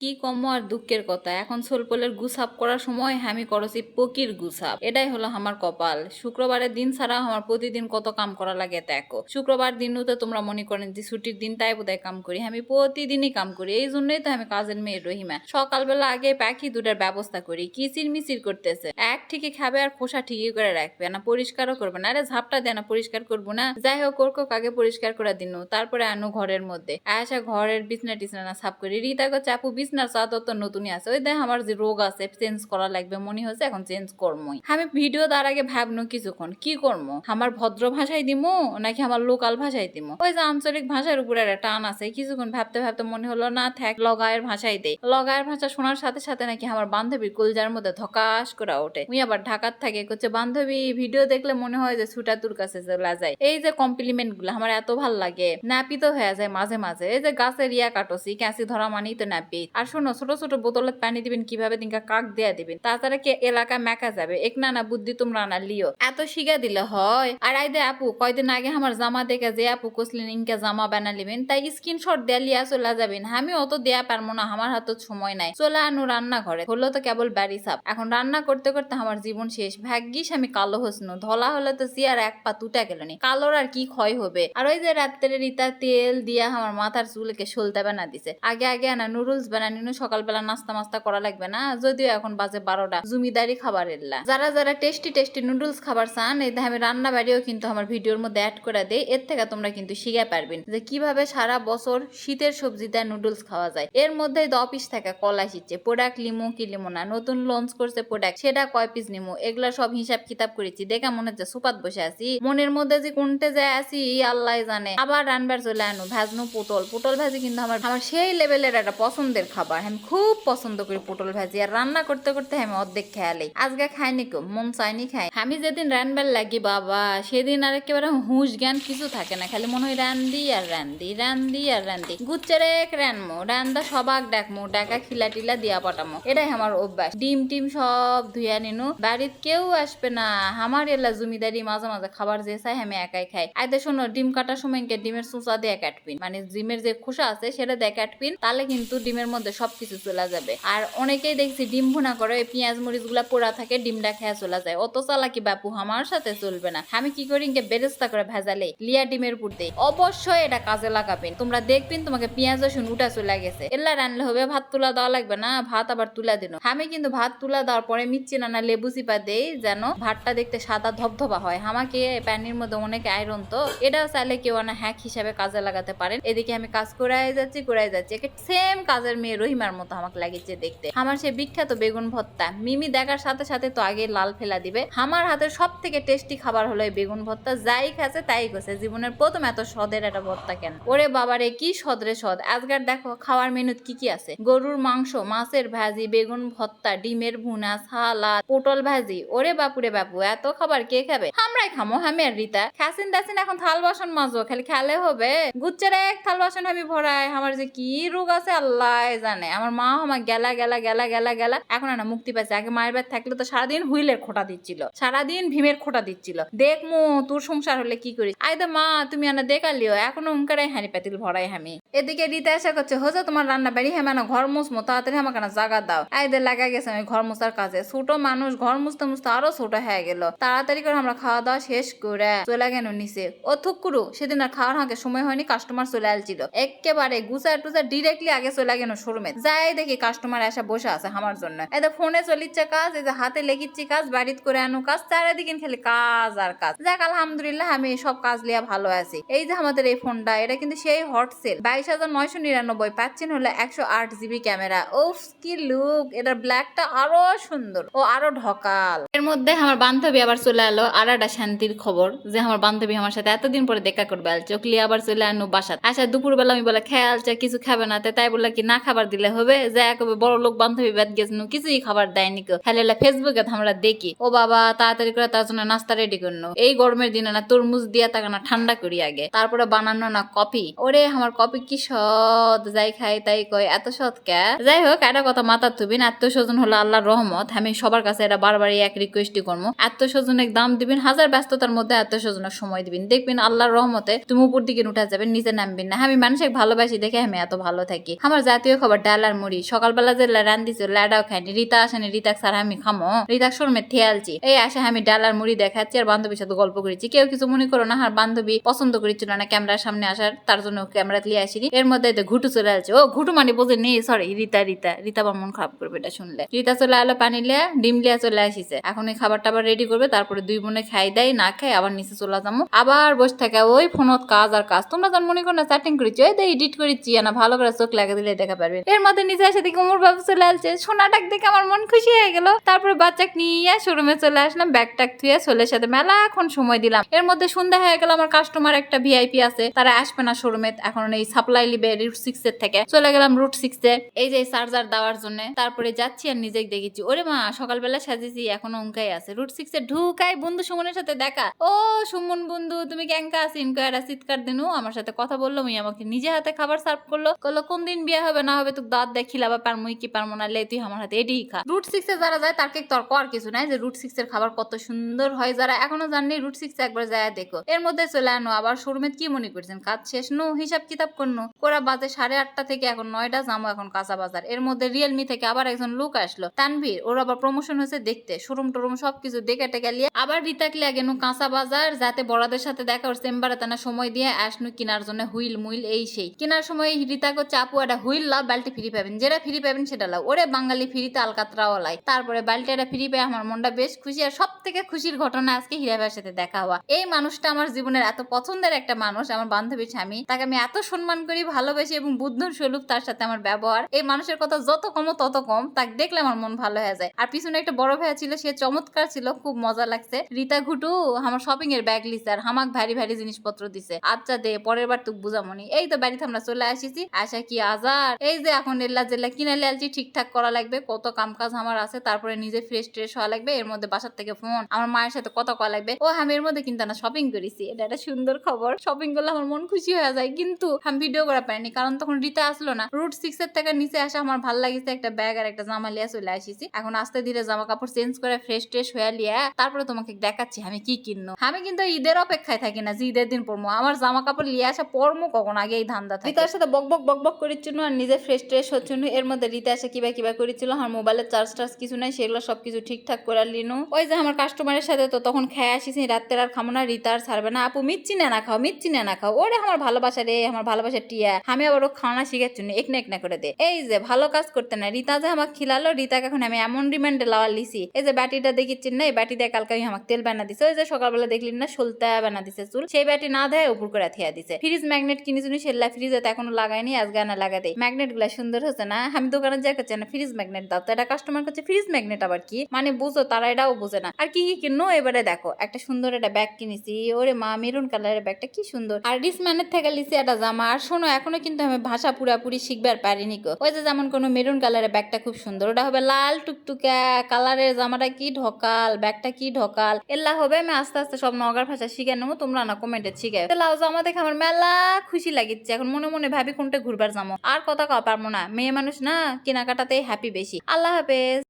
কি কম আর দুঃখের কথা? এখন সোলপলের গুসাপ করার সময় আমি করছি পকির গুসাপ এটাই হলো আমার কপাল। শুক্রবারের দিন ছাড়া আমার প্রতিদিন কত কাম করা লাগে দেখো। শুক্রবার দিনও তো তোমরা মনে করেন যে ছুটির দিন তাই বোধহয় কাম করি। আমি প্রতিদিনই কাম করি। এই জন্যই তো আমি কাজের মেয়ে রহিমা। সকালবেলা আগে পাখি দুটার ব্যবস্থা করি। কিচির মিচির করতেছে। এক ঠিকই খাবে আর খোসা ঠিকই করে রাখবে না, পরিষ্কারও করবে না। আরে ঝাপটা দেয় না, পরিষ্কার করব না। যাই হোক, ওর আগে পরিষ্কার করে দিনু। তারপরে আনু ঘরের মধ্যে। আসা ঘরের বিছনা টিছনা না সাফ করি। রিতা গো চাপু বিছনার চাদর তো নতুনই আছে। ওই দেখ আমার যে রোগ আছে চেঞ্জ করা লাগবে, মনে হচ্ছে এখন চেঞ্জ করমই। আমি ভিডিও তার আগে ভাবনু কিছুক্ষণ, কি করব আমার ভদ্র ভাষায় দিমু, নাকি আমার লোকাল ভাষায় দিমু? ওই যে আঞ্চলিক ভাষার উপরে একটা টান আছে, কিছুক্ষণ ভাবতে ভাবতে মনে হলো, না থাক, লগায়ের ভাষাই দেই। লগায়ের ভাষা শোনার সাথে সাথে নাকি আমার বান্ধবীর কলজার মধ্যে ধকাস করে ওঠে। মুই আবার ঢাকার থাকে করছে বান্ধবী ভিডিও দেখলে মনে হয় যে ছুটা তোর কাছে চলে যায়। এই যে কমপ্লিমেন্টগুলো, আমার এত ভালো লাগে। নাপিত হয়ে যায় মাঝে মাঝে। এই যে গাছের ইয়া কাটছি, ক্যাঁচি ধরা মানেই তো নাপি আর শোনো, ছোট ছোট বোতলে পানি দিবেন, কীভাবে দিনকা কাক দেয়া দিবেন? তাছাড়া কে এলাকা মেকা যাবে। এক না না বুদ্ধি তোমরা না লিও। এত শিখা দিলে হয়। আর আইদে আপু, কয়দিন আগে আমার জামা দেখে যে আপু কসলেন ইনকা জামা বানা লিবেন, তাই স্ক্রিনশট দেয়া লিয়া চলে যাবেন। আমি অত দেয়া পারব না, আমার হাতে সময় নাই। চলে আনু রান্না ঘরে হলো তো কেবল বাড়ি সাপ এখন রান্না করতে করতে আমার জীবন শেষ। ভাগ্যিস আমি কালো হসনু। ধলা হলে তো সিয়ার এক পা তুটা গেল নি। কালোর আর কি ক্ষয় হবে? আর ওই যে রাত্রে রিতা তেল দিয়া আমার মাথার চুলকে সলতে বানা দিছে। আগে আগে না নুডলস বানানিনু সকালবেলা নাস্তা মাস্তা করা লাগবে না। যদিও এখন বাজে বারোটা, জমিদারি খাবার এল্লা। যারা যারা টেস্টি টেস্টি নুডলস খাবার চান, এই আমি রান্না বাড়িও কিন্তু আমার ভিডিওর মধ্যে অ্যাড করে দেই। এর থেকে তোমরা কিন্তু শিখে পারবেন যে কীভাবে সারা বছর শীতের সবজি দেয় নুডলস খাওয়া যায়। এর মধ্যে পিস থেকে কলা শিখছে প্রোডাক্ট লিমো কি লিমো না, নতুন লঞ্চ করছে প্রোডাক্ট সেটা কয় পিস নিমো, এগুলা সব হিসাব কিতাব করেছি, দেখা মনে হচ্ছে সুপাত বসে আছি। মনের মধ্যে যে কোনটে যায় আছি আল্লাহ জানে। আবার রানবার চলে আনো, ভাজনো পটল পটল ভাজি কিন্তু আমার আমার সেই লেভেলের একটা পছন্দের খাবার। আমি খুব পছন্দ করি পটল ভাজি আর রান্না করতে করতে আমি অর্ধেক খেয়ালি। আজকে খাইনি কেউ মন চাইনি খাই। আমি যেদিন রানবার লাগি বাবা, সেদিন আর একেবারে হুঁশ জ্ঞান কিছু থাকে না। খালি মনে হয় রান্দি আর রান্দি রান্দি আর রান্দি গুচ্চারে এক রানমো রান্দা সবাক ডাকমো, ডাকা খিলা টিলা দিয়া পাঠামো। এটাই আমার অভ্যাস। ডিম টিম সব ধুইয়া নিনু। বাড়ির কেউ আসবে না। আমার এলা জমিদারি মাঝে মাঝে খাবার যে চাই আমি একাই খাই আইতে শোনো, ডিম কাটার সময় ডিমের চুচা দিয়ে কাটপিন মানে ডিমের যে খোসা আছে, সেটা দিয়ে কাটপিন তাহলে কিন্তু ডিমের মধ্যে সবকিছু চলে যাবে। আর অনেকেই দেখছি ডিম ভুনা করে পেঁয়াজ, মরিচগুলা পোড়া থাকে, ডিমটা খেয়া চলে যায়। অত চালাকি বাপু, আমার সাথে চলবে না। আমি কি করি বেরেস্তা করে ভেজালে লিয়া ডিমের উপর দেই। অবশ্যই এটা কাজে লাগাবেন। তোমরা দেখবেন তোমাকে পেঁয়াজ, রসুন উঠা চলে গেছে। এল্লা রান্নলে হবে, ভাত তুলা দেওয়া লাগবে না, ভাত আবার তুলা দিন। আমি কিন্তু ভাত তুলা দেওয়ার পরে মিচ্ছি না না লেবু চিপা দেই যেন ভাতটা দেখতে সাদা ধবধবা হয়। আমাকে প্যানির মধ্যে অনেক আয়রন তো। এটাও চাইলে কেউ না হ্যাক হিসাবে কাজে লাগাতে পারেন। এদিকে আমি কাজ করাই যাচ্ছি করাই যাচ্ছি। সেম কাজের মেয়ে রহিমার মতো আমাকে লাগিয়েছে দেখতে। আমার সে বিখ্যাত বেগুন ভর্তা। মিমি দেখার সাথে সাথে তো আগে লাল ফেলা দিবে। আমার হাতের সব থেকে টেস্টি খাবার হলো এই বেগুন ভর্তা। যাই খাচ্ছে তাই গেছে জীবনের প্রথম এত সদের একটা ভর্তা কেন? ওরে বাবারে, কি সদরে সদ। আজকার দেখো, খাওয়ার মেনুত কি কি আছে? গরুর মাংস, মাছের ভাজি, বেগুন ভর্তা, ডিমের ভুনা, সালাদ, পটল ভাজি। ওরে বাপুরে বাপু, এত খাবার কে খাবে? আমরাই খামো, আমি আর রিতা। খাসিন দাসিন এখন থাল বাসন মাজো, খালি খেলে হবে। গুচ্ছের এক থাল বাসন আমি ভরাই। আমার যে কি রোগ আছে, আল্লাহ জানে। আমার মা আমার গেলা গেলা গেলা গেলা গেলা। এখন না, মুক্তি পাইছে। আগে মায়ের বাড়ি থাকলে তো সারাদিন হুইলের খোটা দিচ্ছিল। সারাদিন ভীমের খোটা দিচ্ছিল। দেখ মু, তোর সংসার হলে কি করিস? আইদা মা, তুমি আনা দেখালিও। এখনও উনকারাই হানি পাতিল, ভরাই আমি এদিকে রীতা এসে করছে হোজা তোমার রান্না বাড়ি হ্যাঁ মানে ঘর মুসমো তাড়াতাড়ি আমাকে না জাগা দাও। আইদের লাগা গেছে আমি ঘর মুছার কাজে। ছোট মানুষ, ঘর মুছতে মুছতে আরও ছোট হয়ে গেল। তাড়াতাড়ি করে আমরা খাওয়া দাওয়া শেষ করে চলে গেল নিচে। ও থুকুরু সেদিন আর খাওয়ার হাঁকে সময় হয়নি কাস্টমার চলে আসছিল। একেবারে গুছার টুচার ডিরেক্টলি আগে চলে গেল শোরুমে যাই দেখি কাস্টমার এসে বসে আছে আমার জন্য। এদের ফোনে চলিচ্ছে কাজ, এই যে হাতে লেগিচ্ছি কাজ, বাড়িতে করে আনো কাজ, চারিদিকে খালি কাজ আর কাজ। যাক, আলহামদুলিল্লাহ, আমি সব কাজ লিয়া ভালো আছি। এই যে আমাদের এই ফোনটা এটা কিন্তু সেই হট সেল বাইশ হাজার নয়শো নিরানব্বই, পাচ্ছেন হলো একশো আট জিবি ক্যামেরা ও কি লুক এটার ব্ল্যাকটা আরও সুন্দর ও আরও ঢকাল। এর মধ্যে আমার বান্ধবী আবার চলে এলো আর একটা শান্তির খবর, যে আমার বান্ধবী আমার সাথে এতদিন পরে দেখা করবে, আল চকলি আবার চলে আনো বাসাত আচ্ছা দুপুরবেলা আমি বলে, খেয়াল কিছু খাবে না। তাই বললা কি, না খাবার দিলে হবে। যে একেবারে বড় লোক বান্ধবী বাদ গেছে কিছুই খাবার দেয়নি কেউ। খালি ফেসবুকে আমরা দেখি। ও বাবা, তাড়াতাড়ি করে তার জন্য নাস্তা রেডি করল। এই গরমের দিনে না তরমুজ দিয়া তাকে না ঠান্ডা করি আগে। তারপরে বানানো না কফি। ওরে, আমার কফি কি সৎ? যাই খাই, তাই কয়। এত সৎ কে? যাই হোক, একটা কথা মাথার থুবিন আত্মীয় স্বজন হলো আল্লাহর রহমত। আমি সবার কাছে এটা বারবারই এক রিকোয়েস্টই করব। আত্মীয় স্বজনের দাম দিবেন, হাজার ব্যস্ততার মধ্যে আত্মীয় স্বজনের সময় দিবেন। দেখবেন আল্লাহর রহমতে তুমি উপর দিকে উঠা যাবেন, নিচে নামবেন না। আমি মানুষকে ভালোবাসি দেখে আমি এত ভালো থাকি। আমার জাতীয় খবর, ডাল আর মুড়ি। সকালবেলা যে রান্দিছো ল্যাডাও খাইনি, রিতা আসেনি, রিতাক স্যার আমি খামো। রিতাক শোরমে থেয়ালছি এই আসে আমি ডাল আর মুড়ি দেখাচ্ছি আর বান্ধবীর সাথে গল্প করেছি কেউ কিছু মনে করো না, আর বান্ধবী পছন্দ করেছিল না ক্যামেরার সামনে আসার, তার জন্য ক্যামেরা লিয়ে আসিনি। এর মধ্যে ঘুটু চলে আসছে, ও ঘুটু মানে বোঝে নেই সরি রিতা রিতা। রিতা আমার মন খারাপ করবে এটা শুনলে। রিতা চলে আলো পানি লিয়া, ডিম লিয়া চলে আসিছে। এখন এই খাবার টাবার রেডি করবে, তারপরে দুই বোনে খাই দেয়, না খাই আবার নিচে চলে যাব। আবার বসে থাকে ওই ফোনত কাজ আর কাজ। তোমরা যখন মনে করো না চ্যাটিং করেছি ওই এডিট করেছি না ভালো করে চোখ লাগিয়ে দিলে দেখা পারবে। এর মধ্যে নিচে এসে দেখি উমর বাবু চলে আসছে। সোনাটাক দেখে আমার মন খুশি হয়ে গেল। তারপরে বাচ্চাকে নিয়ে শোরুমে চলে আসলাম ব্যাগ ট্যাগ থুয়ে সোলের সাথে মেলাক্ষণ সময় দিলাম। এর মধ্যে সন্ধ্যা হয়ে গেল, আমার কাস্টমার একটা ভিআইপি আছে। তারা আসবে না শোরুমে এখন এই সাপ্লাই লিবে রুট সিক্স এর থেকে। চলে গেলাম রুট সিক্স এ, এই যে চার্জার দেওয়ার জন্য। তারপরে যাচ্ছি আর নিজেই দেখেছি, ওরে মা, সকালবেলা সাজেছি এখনও অঙ্কাই আছে। রুট সিক্স এ ঢুকাই বন্ধু সুমনের সাথে দেখা। ও সুমন বন্ধু, তুমি ক্যাঙ্কা আছি? ইনকোয়ারা চিৎকার দিনু, আমার সাথে কথা বলল আমাকে নিজে হাতে খাবার সার্ভ করল। কোন দিন বিয়ে হবে, না তুই দাঁত দেখ খিলাবা পার মুই কি পারব না তুই আমার হাতে এটাই খা। রুট সিক্স যারা যায়, তার তর্ক আর কিছু নাই যে রুট সিক্স এর খাবার কত সুন্দর হয়। যারা এখনও জাননি রুট সিক্স একবার যায় দেখো। এর মধ্যে চলে আনো। আবার শোরুমে কি মনে করছেন? কাজ শেষ? নো, হিসাব কিতাব করনো। কোরা বাজে সাড়ে আটটা থেকে এখন নয়টা, জামো এখন কাঁচা বাজার। এর মধ্যে রিয়েলমি থেকে আবার একজন লোক আসলো, তানভীর। ওর আবার প্রমোশন হয়েছে দেখতে। শোরুম টোরুম সবকিছু দেখে টেকে লিয়ে আবার রিতাকলে গেনু কাঁচা বাজার, যাতে বড়দের সাথে দেখা ওর চেম্বারে তেনা সময় দিয়ে আসনু কেনার জন্য হুইল মুইল এই সেই। কেনার সময় রিতাকে চাপু একটা হুইল, লাভ বালতি ফ্রি পাবেন। যেটা ফ্রি পাবেন সেটা লাভ ওরে বাঙালি ফ্রিতে আলকাতরাও লাই। তারপরে বালতিটা ফ্রি পেয়ে আমার মনটা বেশ খুশি। আর সব থেকে খুশির ঘটনা আজকে হীরা ভাইয়ের সাথে দেখা হওয়া। এই মানুষটা আমার জীবনের এত পছন্দের একটা মানুষ, আমার বান্ধবী স্বামী। তাকে আমি এত সম্মান করি, ভালোবাসি এবং বুদ্ধর স্বরূপ তার সাথে আমার ব্যবহার। এই মানুষের কথা যত কম তত কম, তাকে দেখলে আমার মন ভালো হয়ে যায়। আর পিছনে একটা বড় ভাইয়া ছিল, সে চমৎকার ছিল, খুব মজা লাগছে। রীতা ঘুটু, আমার শপিং এর ব্যাগ লিছে আর হামাক ভারী ভারী জিনিসপত্র দিছে। আচ্ছা দে, পরের বার তুক বুঝামনি। এই তো বাড়িতে আমরা চলে আসিছি। আশা কি আজার? এই যে এখন এল্লা জেলা কিনে লিয়ালছি ঠিকঠাক করা লাগবে, কত কাম কাজ আমার আছে, তারপরে নিজে ফ্রেশ ট্রেশ হওয়া লাগবে, এর মধ্যে বাসার থেকে ফোন আমার মায়ের সাথে কথা কয়া লাগবে। ও, আমি এর মধ্যে কিন্তু না শপিং করেছি, এটা একটা সুন্দর খবর। শপিং করলে আমার মন খুশি হয়ে যায়, কিন্তু আমি ভিডিও করা পারিনি, কারণ তখন রিতা আসলো না। রুট সিক্স এর থেকে নিচে আসা আমার ভালো লাগিছে একটা ব্যাগ আর একটা জামা লিয়া চলে আসিছি। এখন আস্তে ধীরে জামা কাপড় চেঞ্জ করে ফ্রেশ ট্রেশ হয়ে লিয়া তারপরে তোমাকে দেখাচ্ছি আমি কি কিনবো। আমি কিন্তু ঈদের অপেক্ষায় থাকি না, যে ঈদের দিন পরমো। আমার জামা কাপড় লিয়ে আসা পরমো কখন? আগে এই ধান্দা থাকে। রিতার সাথে বক বক বক বক করেছিল আর নিজে ফ্রেশ ট্রেশ হচ্ছিল এর মধ্যে রিতা এসে কিবা কিবা করেছিল, আমার মোবাইলের চার্জ টার্জ কিছু নাই, সেগুলো সবকিছু ঠিকঠাক করে লিনু। ওই যে আমার কাস্টমারের সাথে তো তখন খেয়ে আসিস রাত্রের আর খামো না, রিতা আর ছাড়বে না। আপু মিচ্ছি না না খাও মিচ্ছি না না খাও। ওরে আমার ভালোবাসা রে, আমার ভালোবাসা টিয়া। আমি আবার ও খাওয়ানা শিখাচ্ছি না এক না এক না করে দে। এই যে, ভালো কাজ করতে না। রিতা যে আমাকে খিলালো, রিতাকে এখন আমি এমন রিমান্ডে লাওয়া লিছি। এই যে ব্যাটিটা দেখিচ্ছি না এই ব্যাটি দিয়ে কালকে আমি আমাকে তেল বানা দিছে। ওই যে, সকালবেলা দেখলি না, সলতা বানা দিছে চুল। সেই ব্যাটি না দেয়, উপর করে থিয়া দিছে। ফ্রিজ ম্যাগনেট কিনেছি সেল্লা ফ্রিজে তো এখনও লাগাইনি আজ গানা লাগা দেয় ম্যাগনেটগুলা সুন্দর হচ্ছে না? আমি দোকানে যাই করছে না ফ্রিজ ম্যাগনেট দাও। তো এটা কাস্টমার করছে ফ্রিজ ম্যাগনেট আবার কি? মানে বুঝো, তারা এটাও বোঝে না। আর কি কি কিনো এবারে দেখো, একটা সুন্দর একটা ব্যাগ কিনেছি। ওরে মা মেরুন কালারের ব্যাগটা কি সুন্দর। আর ডিসম্যানের থেকে লিছি একটা জামা। আর শোনো, এখনও কিন্তু আমি ভাষা পুরাপুরি শিখবার পারিনি গো। ওই যে যেমন কোনো মেরুন কালারের ব্যাগটা খুব সুন্দর। ওটা হবে লাল টুকটুকা কালারের জামাটা কি ঢকাল ব্যাগটা কি ঢকাল। এল্লা হবে, আমি আস্তে আস্তে সব নগার ভাষা শিখে নেব, তোমরা না কমেন্টে শিখে লাও জামা দেখে আমার মেলা খুশি লাগিচ্ছে। এখন মনে মনে ভাবি কোনটা ঘুরবার জামো। আর কথা পারব না। মেয়ে মানুষ না কেনাকাটাতেই হ্যাপি বেশি। আল্লাহ হাফেজ।